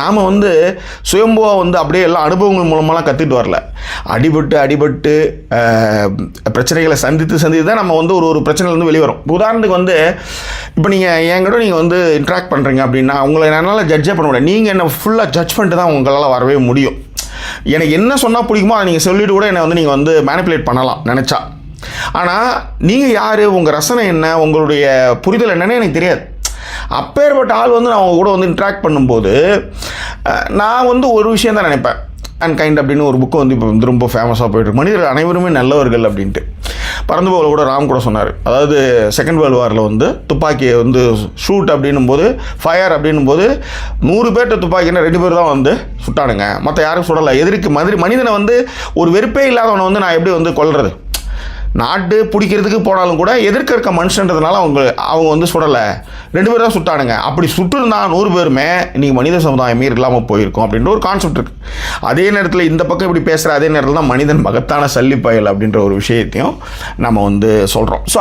நாம் வந்து சுயம்புவாக வந்து அப்படியே எல்லாம் அனுபவங்கள் மூலமாகலாம் கற்றுட்டு வரல. அடிபட்டு அடிபட்டு பிரச்சனைகளை சந்தித்து சந்தித்து தான் நம்ம வந்து ஒரு ஒரு பிரச்சனையிலேருந்து வெளிவரும். உதாரணத்துக்கு வந்து இப்போ நீங்கள் என்கிட்ட நீங்கள் வந்து இன்ட்ராக்ட் பண்ணுறீங்க அப்படின்னா உங்களை என்னால் ஜட்ஜே பண்ண முடியாது நீங்கள் என்ன ஃபுல்லாக ஜட்ஜ் பண்ணிட்டு தான் உங்களால் வரவே முடியும். எனக்கு என்ன சொன்னால் பிடிக்குமோ அதை நீங்கள் சொல்லிவிட்டு கூட என்னை வந்து நீங்கள் வந்து மேனிப்புலேட் பண்ணலாம் நினச்சா. ஆனால் நீங்கள் யார் உங்கள் ரசனை என்ன உங்களுடைய புரிதல் என்னன்னு எனக்கு தெரியாது. அப்பேற்பட்ட ஆள் வந்து நான் அவங்க கூட வந்து இன்ட்ராக்ட் பண்ணும்போது நான் வந்து ஒரு விஷயம் தான் நினைப்பேன். அண்ட் கைண்ட் அப்படின்னு ஒரு புக்கு வந்து இப்போ வந்து ரொம்ப ஃபேமஸாக போயிட்டு மனிதர்கள் அனைவருமே நல்லவர்கள் அப்படின்ட்டு. பறந்து போகல கூட ராம் கூட சொன்னார். அதாவது செகண்ட் வேர்ல்டு வாரில் வந்து துப்பாக்கியை வந்து ஷூட் அப்படின்னும் போது ஃபயர் அப்படின்னும் போது நூறு பேர்ட்ட துப்பாக்கின்னா ரெண்டு பேர் தான் வந்து சுட்டானுங்க. மற்ற யாரும் சுடலை. எதிர்க்கு மாதிரி மனிதனை வந்து ஒரு வெறுப்பே இல்லாதவனை வந்து நான் எப்படி வந்து கொள்வது நாட்டு பிடிக்கிறதுக்கு போனாலும் கூட எதிர்க்க இருக்க மனுஷன்றதுனால அவங்க அவங்க வந்து சுடலை. ரெண்டு பேரும் தான் சுட்டானுங்க. அப்படி சுட்டிருந்தா நூறு பேருமே இன்றைக்கி மனித சமுதாயமே இல்லாமல் போயிருக்கும் அப்படின்ற ஒரு கான்செப்ட் இருக்குது அதே நேரத்தில் இந்த பக்கம் இப்படி பேசுகிற அதே நேரத்தில் தான் மனிதன் மகத்தான சல்லிப்பயல் அப்படின்ற ஒரு விஷயத்தையும் நம்ம வந்து சொல்கிறோம் ஸோ